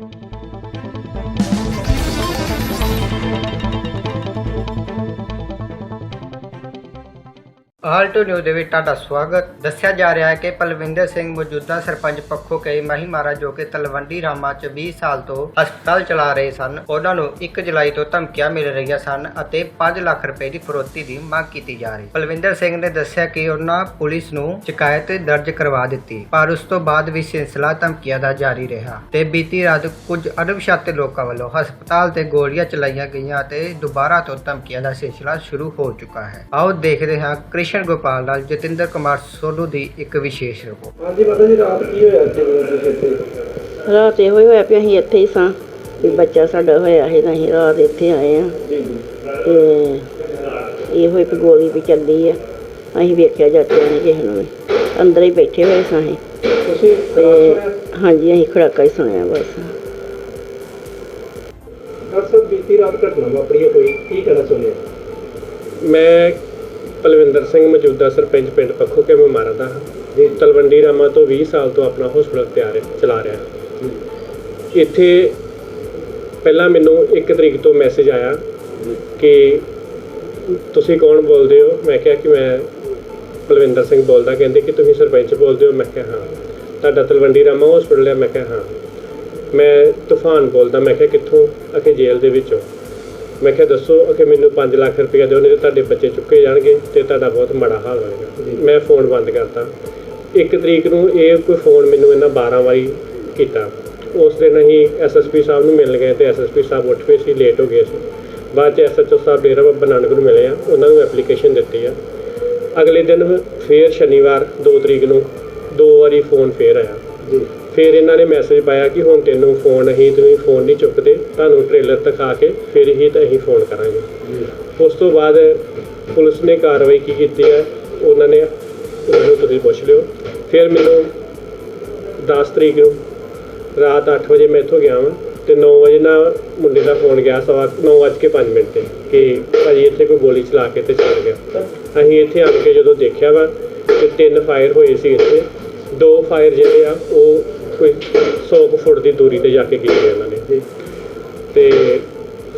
thank you Alto news ਦੇ ਵਿੱਚ ਤੁਹਾਡਾ ਸਵਾਗਤ। ਦੱਸਿਆ ਜਾ ਰਿਹਾ ਹੈ ਕਿ ਪਲਵਿੰਦਰ ਸਿੰਘ ਮੌਜੂਦਾ ਸਰਪੰਚ ਪੱਖੋਂ ਕਈ ਮਹੀਮਾਰਾ ਜੋ ਕਿ ਤਲਵੰਡੀ ਰਾਮਾ ਚ 20 ਸਾਲ ਤੋਂ ਹਸਪਤਾਲ ਚਲਾ ਰਹੇ ਸਨ, ਉਹਨਾਂ ਨੂੰ 1 ਜੁਲਾਈ ਤੋਂ ਧਮਕੀਆਂ ਮਿਲ ਰਹੀਆਂ ਸਨ ਅਤੇ 5 ਲੱਖ ਰੁਪਏ ਦੀ ਫਰੋਤੀ ਦੀ ਮੰਗ ਕੀਤੀ ਜਾ ਰਹੀ। ਪਲਵਿੰਦਰ ਸਿੰਘ ਨੇ ਦੱਸਿਆ ਕਿ ਉਹਨਾਂ ਪੁਲਿਸ ਨੂੰ ਸ਼ਿਕਾਇਤ ਦਰਜ ਕਰਵਾ ਦਿੱਤੀ, ਪਰ ਉਸ ਤੋਂ ਬਾਅਦ ਵੀ ਸਿਲਸਿਲਾ ਧਮਕੀਆਂ ਦਾ ਜਾਰੀ ਰਿਹਾ ਤੇ ਬੀਤੀ ਰਾਤ ਕੁਝ ਅਣਪਛਾਤੇ ਲੋਕਾਂ ਵੱਲੋਂ ਹਸਪਤਾਲ ਤੇ ਗੋਲੀਆਂ ਚਲਾਈਆਂ ਗਈਆਂ ਅਤੇ ਦੁਬਾਰਾ ਤੋਂ ਧਮਕੀਆਂ ਦਾ ਸਿਲਸਿਲਾ ਸ਼ੁਰੂ ਹੋ ਚੁੱਕਾ ਹੈ। ਆਓ ਦੇਖਦੇ ਹਾਂ ਕ੍ਰਿਸ਼ਨ ਗੋਪਾਲ ਨਾਲ ਜਤਿੰਦਰ ਕੁਮਾਰ ਸੋਨੂ ਦੀ ਇੱਕ ਵਿਸ਼ੇਸ਼ ਰਿਪੋਰਟ। ਹਾਂਜੀ ਪਤਾ ਜੀ ਰਾਤ ਕੀ ਹੋਇਆ ਇੱਥੇ ਤੁਸੀਂ ਇੱਥੇ? ਰਾਤ ਇਹੋ ਹੀ ਹੋਇਆ ਵੀ ਅਸੀਂ ਇੱਥੇ ਹੀ ਸਾਂ ਵੀ ਬੱਚਾ ਸਾਡਾ ਹੋਇਆ ਸੀ ਤਾਂ ਅਸੀਂ ਰਾਤ ਇੱਥੇ ਆਏ ਆ ਜੀ ਜੀ। ਤੇ ਇਹੋ ਗੋਲੀ ਵੀ ਚੱਲੀ ਆ ਅਸੀਂ ਵੇਖਿਆ ਜਾਂਦੇ ਨੇ ਕਿਸੇ ਨੂੰ ਵੀ। ਅੰਦਰ ਹੀ ਬੈਠੇ ਹੋਏ ਸਾਂ ਅਸੀਂ। ਤੁਸੀਂ ਤੇ ਡਾਕਟਰ ਹਾਂਜੀ ਅਸੀਂ ਖੜਾਕਾ ਹੀ ਸੁਣਿਆ ਬਸ। ਸਾਹਿਬ ਬੀਤੀ ਰਾਤ ਘਟਨਾ ਵਾਪਰੀ ਹੈ ਕੋਈ? ਕੀ ਕਹਿਣਾ ਚਾਹੁੰਦੇ ਹੋ? ਮੈਂ ਪਲਵਿੰਦਰ ਸਿੰਘ ਮੌਜੂਦਾ ਸਰਪੰਚ ਪਿੰਡ ਪੱਖੋ ਕੇ ਮੈਂ ਮਾਰਦਾ? ਹਾਂ ਜੀ ਤਲਵੰਡੀ ਰਾਮਾ ਤੋਂ 20 ਸਾਲ ਤੋਂ ਆਪਣਾ ਹਸਪਤਾਲ ਤਿਆਰ ਚਲਾ ਰਿਹਾ। ਇੱਥੇ ਪਹਿਲਾਂ ਮੈਨੂੰ 1 ਤਰੀਕ ਤੋਂ ਮੈਸੇਜ ਆਇਆ ਕਿ ਤੁਸੀਂ ਕੌਣ ਬੋਲਦੇ ਹੋ? ਮੈਂ ਕਿਹਾ ਕਿ ਮੈਂ ਪਲਵਿੰਦਰ ਸਿੰਘ ਬੋਲਦਾ। ਕਹਿੰਦੇ ਕਿ ਤੁਸੀਂ ਸਰਪੰਚ ਬੋਲਦੇ ਹੋ? ਮੈਂ ਕਿਹਾ, ਹਾਂ। ਤੁਹਾਡਾ ਤਲਵੰਡੀ ਰਾਮਾ ਹਸਪਤਾਲ ਹੈ? ਮੈਂ ਕਿਹਾ, ਹਾਂ। ਮੈਂ, ਤੂਫਾਨ ਬੋਲਦਾ। ਮੈਂ ਕਿਹਾ, ਕਿੱਥੋਂ? ਅਖੇ ਜੇਲ੍ਹ ਦੇ ਵਿੱਚੋਂ। ਮੈਂ ਕਿਹਾ ਦੱਸੋ ਕਿ ਮੈਨੂੰ 5 ਲੱਖ ਰੁਪਏ ਦਿਓ ਨਹੀਂ ਤੇ ਤੁਹਾਡੇ ਬੱਚੇ ਚੁੱਕੇ ਜਾਣਗੇ ਤੇ ਤੁਹਾਡਾ ਬਹੁਤ ਮਾੜਾ ਹਾਲ ਹੋਏਗਾ। ਮੈਂ ਫੋਨ ਬੰਦ ਕਰਤਾ। ਇੱਕ ਤਰੀਕ ਨੂੰ ਇਹ ਕੋਈ ਫੋਨ ਮੈਨੂੰ ਇਹਨਾਂ 12 ਵਾਰੀ ਕੀਤਾ। ਉਸ ਦਿਨ ਅਸੀਂ ਐਸਐਸਪੀ ਸਾਹਿਬ ਨੂੰ ਮਿਲ ਗਏ ਤੇ ਐਸਐਸਪੀ ਸਾਹਿਬ ਉੱਠ ਪਏ ਸੀ ਲੇਟ ਹੋ ਗਏ ਸੀ। ਬਾਅਦ ਚ ਐਸਐਚਓ ਸਾਹਿਬ ਡੇਰਾ ਬਾਬਾ ਨਾਨਕ ਨੂੰ ਮਿਲੇ ਆ ਉਹਨਾਂ ਨੂੰ ਐਪਲੀਕੇਸ਼ਨ ਦਿੱਤੀ ਆ। ਅਗਲੇ ਦਿਨ ਫੇਰ ਸ਼ਨੀਵਾਰ 2 ਤਰੀਕ ਨੂੰ ਦੋ ਵਾਰੀ ਫੋਨ ਫੇਰ ਆਇਆ। ਜੀ। ਫਿਰ ਇਹਨਾਂ ਨੇ ਮੈਸੇਜ ਪਾਇਆ ਕਿ ਹੁਣ ਤੈਨੂੰ ਫੋਨ ਅਸੀਂ ਤੁਸੀਂ ਫੋਨ ਨਹੀਂ ਚੁੱਕਦੇ, ਤੁਹਾਨੂੰ ਟ੍ਰੇਲਰ ਦਿਖਾ ਕੇ ਫਿਰ ਹੀ ਤਾਂ ਅਸੀਂ ਫੋਨ ਕਰਾਂਗੇ। ਉਸ ਤੋਂ ਬਾਅਦ ਪੁਲਿਸ ਨੇ ਕਾਰਵਾਈ ਕੀ ਕੀਤੀ ਹੈ, ਉਹਨਾਂ ਨੇ ਉਹਨੂੰ ਤੁਸੀਂ ਪੁੱਛ ਲਿਓ। ਫਿਰ ਮੈਨੂੰ 10 ਤਰੀਕ ਨੂੰ ਰਾਤ 8 ਵਜੇ ਮੈਂ ਇੱਥੋਂ ਗਿਆ ਵਾਂ ਤੇ 9 ਵਜੇ ਨਾ ਮੁੰਡੇ ਦਾ ਫੋਨ ਗਿਆ ਸਵਾ 9:05 ਮਿੰਟ ਤੇ ਕਿ ਭਾਜੀ ਇੱਥੇ ਕੋਈ ਗੋਲੀ ਚਲਾ ਕੇ ਤੇ ਚੱਲ ਗਿਆ। ਅਸੀਂ ਇੱਥੇ ਆ ਕੇ ਜਦੋਂ ਦੇਖਿਆ ਵਾ ਤੇ ਤਿੰਨ ਫਾਇਰ ਹੋਏ ਸੀ ਇੱਥੇ। ਦੋ ਫਾਇਰ ਜਿਹੜੇ ਆ ਉਹ ਕੋਈ 100 ਕੁ ਫੁੱਟ ਦੀ ਦੂਰੀ ਤੇ ਜਾ ਕੇ ਕੀਤੇ ਉਹਨਾਂ ਨੇ। ਜੀ। ਤੇ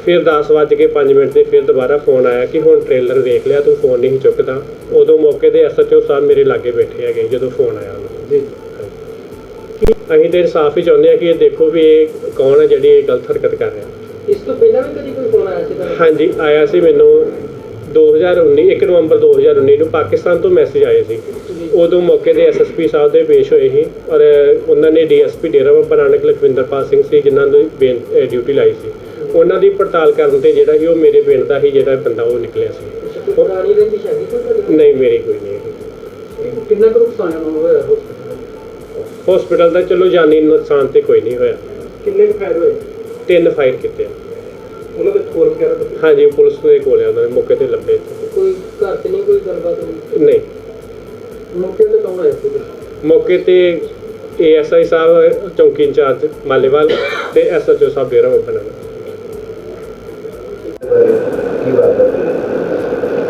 ਫਿਰ 10 ਵੱਜ ਕੇ 5 ਮਿੰਟ ਤੇ ਫਿਰ ਦੁਬਾਰਾ ਫੋਨ ਆਇਆ ਕਿ ਹੁਣ ਟ੍ਰੇਲਰ ਵੇਖ ਲਿਆ ਤੂੰ ਫੋਨ ਨਹੀਂ ਚੁੱਕਦਾ। ਉਦੋਂ ਮੌਕੇ ਤੇ ਐਸਐਚਓ ਸਾਹਿਬ ਮੇਰੇ ਲਾਗੇ ਬੈਠੇ ਹੈਗੇ ਜਦੋਂ ਫੋਨ ਆਇਆ ਉਹਨਾਂ ਦਾ। ਜੀ। ਅਸੀਂ ਤੇ ਇਨਸਾਫ ਹੀ ਚਾਹੁੰਦੇ ਆ ਕਿ ਇਹ ਦੇਖੋ ਵੀ ਇਹ ਕੌਣ ਹੈ ਜਿਹੜੀ ਇਹ ਗਲਤ ਹਰਕਤ ਕਰ ਰਿਹਾ। ਇਸ ਤੋਂ ਪਹਿਲਾਂ ਵੀ ਕਦੀ ਕੋਈ ਫੋਨ ਆਇਆ ਸੀ ਤੁਹਾਨੂੰ ਹਾਂਜੀ ਆਇਆ ਸੀ ਮੈਨੂੰ 2019 1 ਨਵੰਬਰ 2019 ਨੂੰ ਪਾਕਿਸਤਾਨ ਤੋਂ ਮੈਸੇਜ ਆਏ ਸੀ। ਉਦੋਂ ਮੌਕੇ ਤੇ ਐਸਐਸਪੀ ਸਾਹਿਬ ਦੇ ਪੇਸ਼ ਹੋਏ ਸੀ ਔਰ ਉਹਨਾਂ ਨੇ ਡੀਐਸਪੀ ਡੇਰਾ ਬਾਬਾ ਨਾਨਕ ਲਖਵਿੰਦਰਪਾਲ ਸਿੰਘ ਸੀ ਜਿਨ੍ਹਾਂ ਦੀ ਡਿਊਟੀ ਲਾਈ ਸੀ। ਉਹਨਾਂ ਦੀ ਪੜਤਾਲ ਕਰਨ ਤੇ ਜਿਹੜਾ ਸੀ ਉਹ ਮੇਰੇ ਪਿੰਡ ਦਾ ਹੀ ਜਿਹੜਾ ਬੰਦਾ ਉਹ ਨਿਕਲਿਆ ਸੀ। ਪੁਰਾਣੀ ਦੇ ਨਹੀਂ ਮੇਰੀ ਕੋਈ ਨਹੀਂ। ਕਿੰਨਾ ਕੁ ਨੁਕਸਾਨ ਹੋਇਆ ਦਾ? ਹਸਪੀਟਲ ਦਾ ਚਲੋ ਜਾਨੀ ਨੁਕਸਾਨ ਤੇ ਕੋਈ ਨਹੀਂ ਹੋਇਆ। ਕਿੰਨੇ ਕੁ ਫਾਇਰ ਹੋਏ? ਤਿੰਨ ਫਾਇਰ ਕੀਤੇ। ਉਹਨਾਂ ਦੇ ਠੋਰ ਵਗੈਰਾ ਹਾਂਜੀ ਪੁਲਿਸ ਦੇ ਕੋਲ ਆ ਉਹਨਾਂ ਦੇ ਮੌਕੇ ਤੇ ਲੱਭੇ। ਕੋਈ ਘਰ ਤੇ ਨਹੀਂ ਕੋਈ ਗੱਲਬਾਤ ਨਹੀਂ। ਮੌਕੇ ਤੇ ਕੌਣ ਆਇਆ ਸੀ ਮੌਕੇ ਤੇ ਏਐਸਆਈ ਸਾਹਿਬ ਚੌਂਕੀ ਇੰਚਾਰਜ ਮਾਲੇਵਾਲ ਤੇ ਐਸਐਚਓ ਸਾਹਿਬ ਡੇਰਾ ਬਾਬਾ ਨਾਨਕ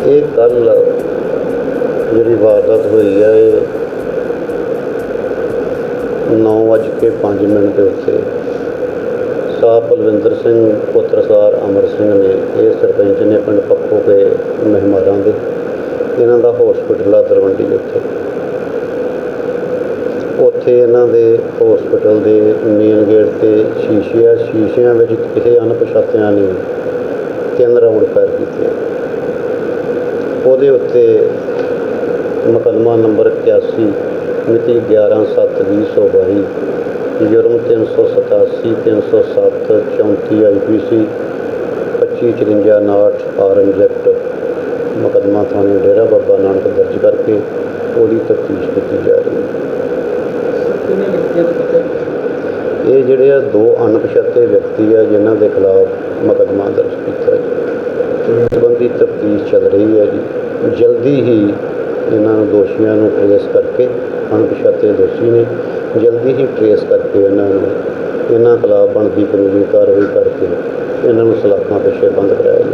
ਇਹ ਕੱਲ ਜਿਹੜੀ ਵਾਰਦਾਤ ਹੋਈ ਹੈ ਇਹ 9:05 ਮਿੰਟ ਦੇ ਉੱਤੇ ਸਾਹ ਪਲਵਿੰਦਰ ਸਿੰਘ ਪੁੱਤਰ ਸਾਰ ਅਮਰ ਸਿੰਘ ਨੇ ਇਹ ਸਰਪੰਚ ਨੇ ਪਿੰਡ ਪੱਖੋ ਕੇ ਮਹਿਮਾਨਾਂ ਦੇ ਇਹਨਾਂ ਦਾ ਹਸਪੀਟਲ ਆ ਤਲਵੰਡੀ ਉੱਥੇ ਉੱਥੇ ਇਹਨਾਂ ਦੇ ਹਸਪੀਟਲ ਦੇ ਮੇਨ ਗੇਟ ਤੇ ਸ਼ੀਸ਼ੇ ਆ, ਸ਼ੀਸ਼ਿਆਂ ਵਿੱਚ ਕਿਸੇ ਅਣਪਛਾਤਿਆਂ ਨੇ ਤਿੰਨ ਰਾਉਂਡ ਫਾਇਰ ਕੀਤੇ। ਉਹਦੇ ਉੱਤੇ ਮੁਕੱਦਮਾ ਨੰਬਰ 81 ਮਿਤੀ 11/7/2022 ਜੁਰਮ 387 307 34 ਆਈਪੀਸੀ 2554 ਨਾਟ ਆਰਮ ਐਕਟ ਮੁਕੱਦਮਾ ਥਾਣੇ ਡੇਰਾ ਬਾਬਾ ਨਾਨਕ ਦਰਜ ਕਰਕੇ ਉਹਦੀ ਤਫਤੀਸ਼ ਕੀਤੀ ਜਾ ਰਹੀ ਹੈ। ਇਹ ਜਿਹੜੇ ਆ ਦੋ ਅਣਪਛਾਤੇ ਵਿਅਕਤੀ ਆ ਜਿਨ੍ਹਾਂ ਦੇ ਖਿਲਾਫ ਮੁਕੱਦਮਾ ਦਰਜ ਕੀਤਾ ਹੈ ਸੰਬੰਧੀ ਤਫਤੀਸ਼ ਚੱਲ ਰਹੀ ਹੈ ਜੀ। ਜਲਦੀ ਹੀ ਇਹਨਾਂ ਨੂੰ ਦੋਸ਼ੀਆਂ ਨੂੰ ਟ੍ਰੇਸ ਕਰਕੇ ਅਣਪਛਾਤੇ ਦੋਸ਼ੀ ਨੇ ਜਲਦੀ ਹੀ ਟ੍ਰੇਸ ਕਰਕੇ ਇਹਨਾਂ ਨੂੰ ਇਹਨਾਂ ਖਿਲਾਫ ਬਣਦੀ ਕਾਨੂੰਨੀ ਕਾਰਵਾਈ ਕਰਕੇ ਇਹਨਾਂ ਨੂੰ ਸਲਾਖਾਂ ਪਿੱਛੇ ਬੰਦ ਕਰਾਇਆ